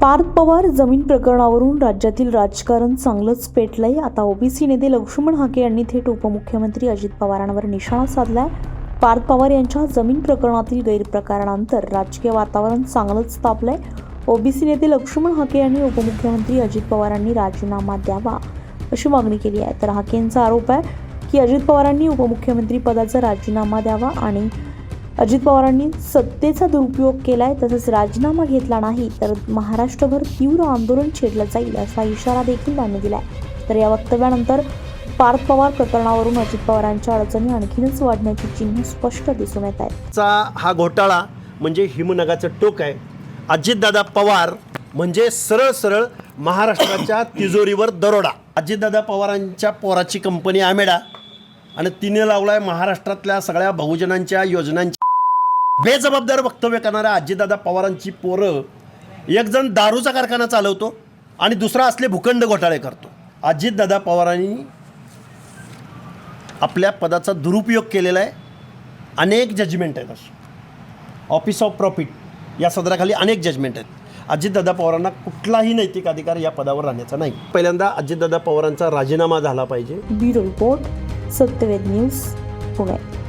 पार्थ पवार जमीन प्रकरणावरून राज्यातील राजकारण चांगलंच पेटलंय. आता ओबीसी नेते लक्ष्मण हाके यांनी थेट उपमुख्यमंत्री अजित पवारांवर निशाणा साधलाय. पार्थ पवार यांच्या जमीन प्रकरणातील गैरप्रकारानंतर राजकीय वातावरण चांगलंच तापलंय. ओबीसी नेते लक्ष्मण हाके यांनी उपमुख्यमंत्री अजित पवारांनी राजीनामा द्यावा अशी मागणी केली आहे. तर हाकेंचा आरोप आहे की अजित पवारांनी उपमुख्यमंत्री पदाचा राजीनामा द्यावा आणि अजित पवारांनी सत्तेचा दुरुपयोग केलाय तसंच राजीनामा घेतला नाही तर महाराष्ट्रभर तीव्र आंदोलन छेडलं जाईल असा इशारा देखील त्यांनी दिलाय. तर या वक्तव्यानंतर पार्थ पवार प्रकरणावरून अजित पवारांच्या अडचणी आणखीनच वाढण्याची चिन्ह स्पष्ट दिसून येत आहेत. चा हा घोटाळा म्हणजे हिमनगाचं टोक आहे. अजितदादा पवार म्हणजे सरळ सरळ महाराष्ट्राच्या तिजोरीवर दरोडा. अजितदादा पवारांच्या पोराची कंपनी आमेडा आणि तिने लावलाय महाराष्ट्रातल्या सगळ्या बहुजनांच्या योजनांची बेजबाबदार वक्तव्य करणाऱ्या आजीदादा पवारांची पोरं एकजण दारूचा कारखाना चालवतो आणि दुसरा असले भूखंड घोटाळे करतो. अजितदादा पवारांनी आपल्या पदाचा दुरुपयोग केलेला आहे. अनेक जजमेंट आहेत असं. ऑफिस ऑफ प्रॉफिट या सदराखाली अनेक जजमेंट आहेत. अजितदादा पवारांना कुठलाही नैतिक अधिकार या पदावर राहण्याचा नाही. पहिल्यांदा अजितदादा पवारांचा राजीनामा झाला पाहिजे. Bureau report Satyaved news Pune.